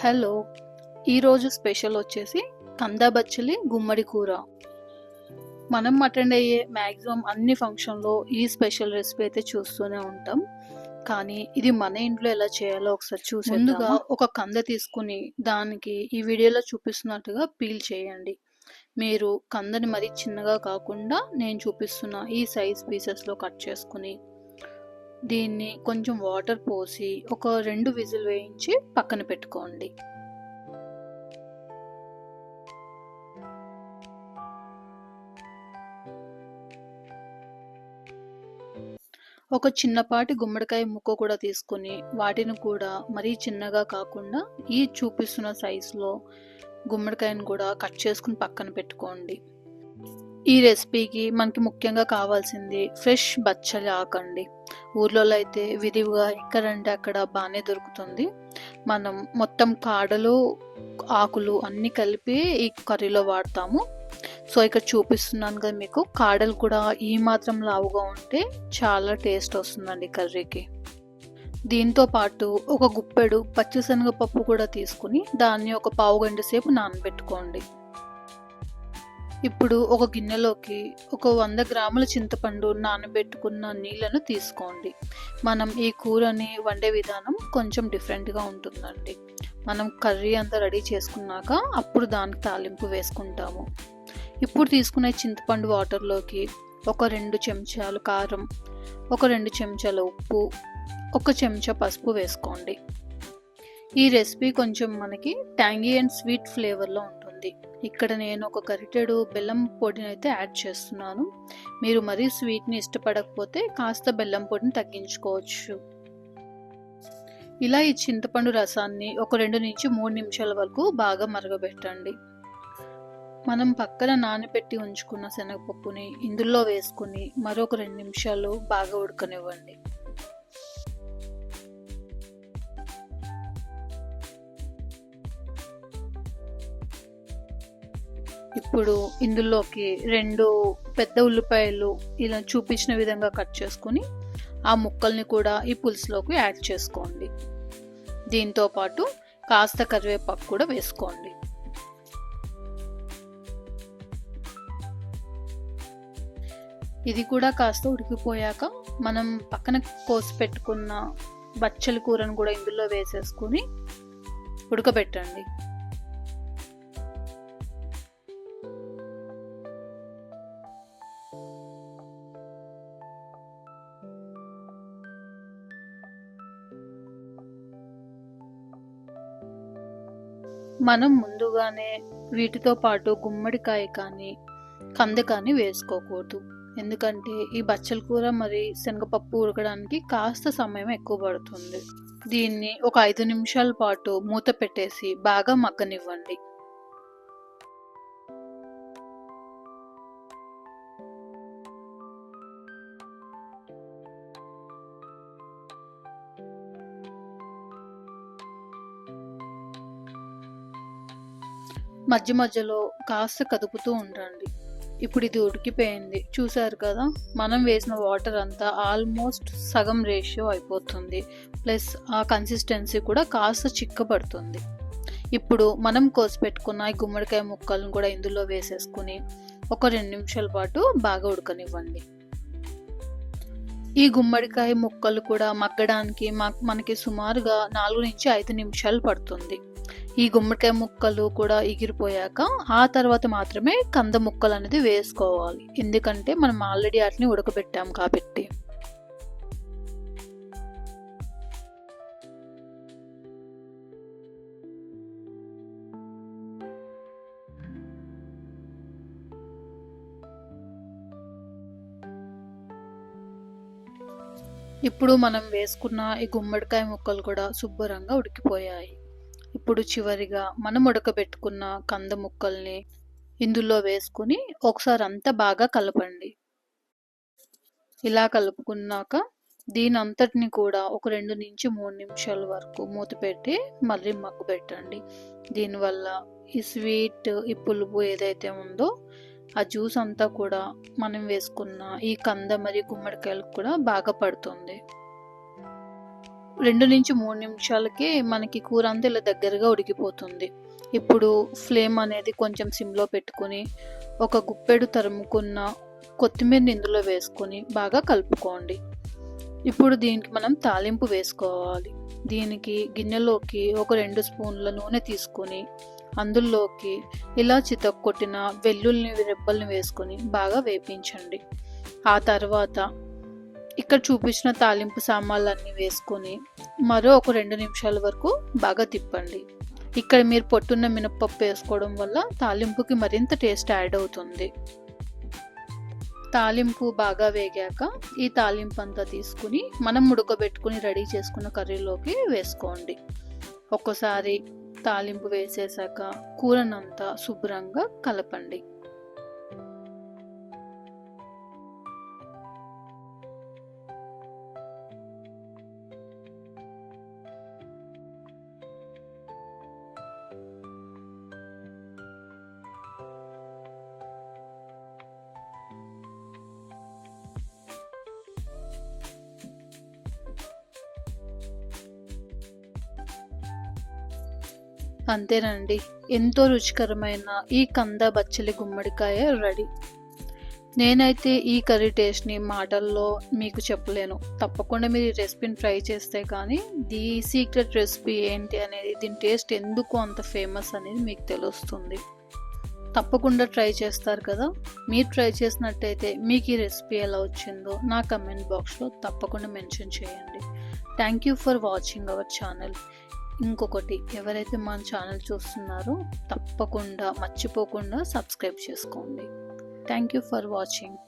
Hello. ఈరోజు special వచ్చేసి కందా బచ్చలి గుమ్మడి కూర. మనం అటెండ్ అయ్యే మ్యాక్సిమం అన్ని ఫంక్షన్లో ఈ స్పెషల్ రెసిపీ అయితే చూస్తూనే ఉంటాం. కానీ ఇది మన ఇంట్లో ఎలా చేయాలో ఒకసారి చూసి ముందుగా ఒక కంద తీసుకుని దానికి ఈ వీడియోలో చూపిస్తున్నట్టుగా పీల్ చేయండి. మీరు కందని మరీ చిన్నగా కాకుండా నేను చూపిస్తున్న ఈ సైజ్ పీసెస్లో కట్ చేసుకుని దీన్ని కొంచెం వాటర్ పోసి ఒక రెండు విజిల్ వేయించి పక్కన పెట్టుకోండి. ఒక చిన్నపాటి గుమ్మడికాయ ముక్క కూడా తీసుకొని వాటిని కూడా మరీ చిన్నగా కాకుండా ఈ చూపిస్తున్న సైజులో గుమ్మడికాయను కూడా కట్ చేసుకుని పక్కన పెట్టుకోండి. ఈ రెసిపీకి మనకి ముఖ్యంగా కావాల్సింది ఫ్రెష్ బచ్చలి ఆకండి ఊర్లలో అయితే విరివిగా ఎక్కడంటే అక్కడ బాగానే దొరుకుతుంది. మనం మొత్తం కాడలు ఆకులు అన్నీ కలిపి ఈ కర్రీలో వాడతాము. సో ఇక్కడ చూపిస్తున్నాను కదా మీకు. కాడలు కూడా ఈ మాత్రం లావుగా ఉంటే చాలా టేస్ట్ వస్తుందండి కర్రీకి. దీంతో పాటు ఒక గుప్పెడు పచ్చిశనగపప్పు కూడా తీసుకుని దాన్ని ఒక పావు గంట సేపు నానబెట్టుకోండి. ఇప్పుడు ఒక గిన్నెలోకి ఒక వంద గ్రాముల చింతపండు నానబెట్టుకున్న నీళ్ళను తీసుకోండి. మనం ఈ కూరని వండే విధానం కొంచెం డిఫరెంట్గా ఉంటుందండి. మనం కర్రీ అంతా రెడీ చేసుకున్నాక అప్పుడు దానికి తాలింపు వేసుకుంటాము. ఇప్పుడు తీసుకునే చింతపండు వాటర్లోకి ఒక రెండు చెంచాలు కారం ఒక రెండు చెంచాల ఉప్పు ఒక చెంచా పసుపు వేసుకోండి. ఈ రెసిపీ కొంచెం మనకి ట్యాంగీ అండ్ స్వీట్ ఫ్లేవర్లో ఉంటుంది ఇక్కడ నేను ఒక గరిటెడు బెల్లం పొడిని అయితే యాడ్ చేస్తున్నాను. మీరు మరీ స్వీట్ని ఇష్టపడకపోతే కాస్త బెల్లం పొడిని తగ్గించుకోవచ్చు. ఇలా ఈ చింతపండు రసాన్ని ఒక రెండు నుంచి మూడు నిమిషాల వరకు బాగా మరగబెట్టండి. మనం పక్కన నానబెట్టి ఉంచుకున్న శనగపప్పుని ఇందులో వేసుకుని మరొక రెండు నిమిషాలు బాగా ఉడకనివ్వండి. ఇప్పుడు ఇందులోకి రెండు పెద్ద ఉల్లిపాయలు ఇలా చూపించిన విధంగా కట్ చేసుకుని ఆ ముక్కల్ని కూడా ఈ పులుసులోకి యాడ్ చేసుకోండి. దీంతో పాటు కాస్త కరివేపాకు కూడా వేసుకోండి. ఇది కూడా కాస్త ఉడికిపోయాక మనం పక్కన కోసి పెట్టుకున్న బచ్చలి కూరను కూడా ఇందులో వేసేసుకుని ఉడకబెట్టండి. మనం ముందుగానే వీటితో పాటు గుమ్మడికాయ కానీ కంద కానీ వేసుకోకూడదు. ఎందుకంటే ఈ బచ్చల కూర మరి శనగపప్పు ఉడకడానికి కాస్త సమయం ఎక్కువ పడుతుంది. దీన్ని ఒక ఐదు నిమిషాల పాటు మూత పెట్టేసి బాగా మగ్గనివ్వండి. మధ్య మధ్యలో కాస్త కదుపుతూ ఉండండి. ఇప్పుడు ఇది ఉడికిపోయింది. చూసారు కదా? మనం వేసిన వాటర్ అంతా ఆల్మోస్ట్ సగం రేషియో అయిపోతుంది. ప్లస్ ఆ కన్సిస్టెన్సీ కూడా కాస్త చిక్కబడుతుంది. ఇప్పుడు మనం కోసి పెట్టుకున్న ఈ గుమ్మడికాయ ముక్కలను కూడా ఇందులో వేసేసుకుని ఒక రెండు నిమిషాల పాటు బాగా ఉడకనివ్వండి. ఈ గుమ్మడికాయ ముక్కలు కూడా మగ్గడానికి మనకి సుమారుగా నాలుగు నుంచి ఐదు నిమిషాలు పడుతుంది. ఈ గుమ్మడికాయ ముక్కలు కూడా ఎగిరిపోయాక ఆ తర్వాత మాత్రమే కంద ముక్కలు అనేది వేసుకోవాలి. ఎందుకంటే మనం ఆల్రెడీ వాటిని ఉడకబెట్టాం కాబట్టి. ఇప్పుడు మనం వేసుకున్న ఈ గుమ్మడికాయ ముక్కలు కూడా శుభ్రంగా ఉడికిపోయాయి. ఇప్పుడు చివరిగా మనం ఉడకబెట్టుకున్న కంద ముక్కల్ని ఇందులో వేసుకుని ఒకసారి అంతా బాగా కలపండి. ఇలా కలుపుకున్నాక దీని అంతటిని కూడా ఒక రెండు నుంచి మూడు నిమిషాల వరకు మూత పెట్టి మళ్ళీ మగ్గు పెట్టండి. దీనివల్ల ఈ స్వీట్ ఈ పులుపు ఏదైతే ఉందో ఆ జ్యూస్ అంతా కూడా మనం వేసుకున్న ఈ కంద మరియు గుమ్మడికాయలకు కూడా బాగా పడుతుంది. రెండు నుంచి మూడు నిమిషాలకే మనకి కూర అంతా ఇలా దగ్గరగా ఉడికిపోతుంది. ఇప్పుడు ఫ్లేమ్ అనేది కొంచెం సిమ్లో పెట్టుకొని ఒక గుప్పెడు తరుముకున్న కొత్తిమీరని ఇందులో వేసుకొని బాగా కలుపుకోండి. ఇప్పుడు దీనికి మనం తాలింపు వేసుకోవాలి. దీనికి గిన్నెలోకి ఒక రెండు స్పూన్ల నూనె తీసుకొని అందులోకి ఇలా చితక్కొట్టిన వెల్లుల్ని రెబ్బల్ని వేసుకొని బాగా వేపించండి. ఆ తర్వాత ఇక్కడ చూపించిన తాలింపు సామాన్లన్నీ వేసుకొని మరో ఒక రెండు నిమిషాల వరకు బాగా తిప్పండి. ఇక్కడ మీరు పొట్టున్న మినప్పప్పు వేసుకోవడం వల్ల తాలింపుకి మరింత టేస్ట్ యాడ్ అవుతుంది. తాలింపు బాగా వేగాక ఈ తాలింపు అంతా తీసుకుని మనం ఉడకబెట్టుకుని రెడీ చేసుకున్న కర్రీలోకి వేసుకోండి. ఒక్కసారి తాలింపు వేసేసాక కూరనంతా శుభ్రంగా కలపండి. అంతేనండి. ఎంతో రుచికరమైన ఈ కంద బచ్చలి గుమ్మడికాయ రెడీ. నేనైతే ఈ కర్రీ టేస్ట్ని మాటల్లో మీకు చెప్పలేను. తప్పకుండా మీరు ఈ రెసిపీని ట్రై చేస్తే కానీ ది సీక్రెట్ రెసిపీ ఏంటి అనేది దీని టేస్ట్ ఎందుకు అంత ఫేమస్ అనేది మీకు తెలుస్తుంది. తప్పకుండా ట్రై చేస్తారు కదా. మీరు ట్రై చేసినట్టయితే మీకు ఈ రెసిపీ ఎలా వచ్చిందో నా కమెంట్ బాక్స్లో తప్పకుండా మెన్షన్ చేయండి. Thank you for watching our channel. ఇంకొకటి ఎవరైతే మన ఛానల్ చూస్తున్నారో తప్పకుండా మర్చిపోకుండా సబ్స్క్రైబ్ చేసుకోండి. Thank you for watching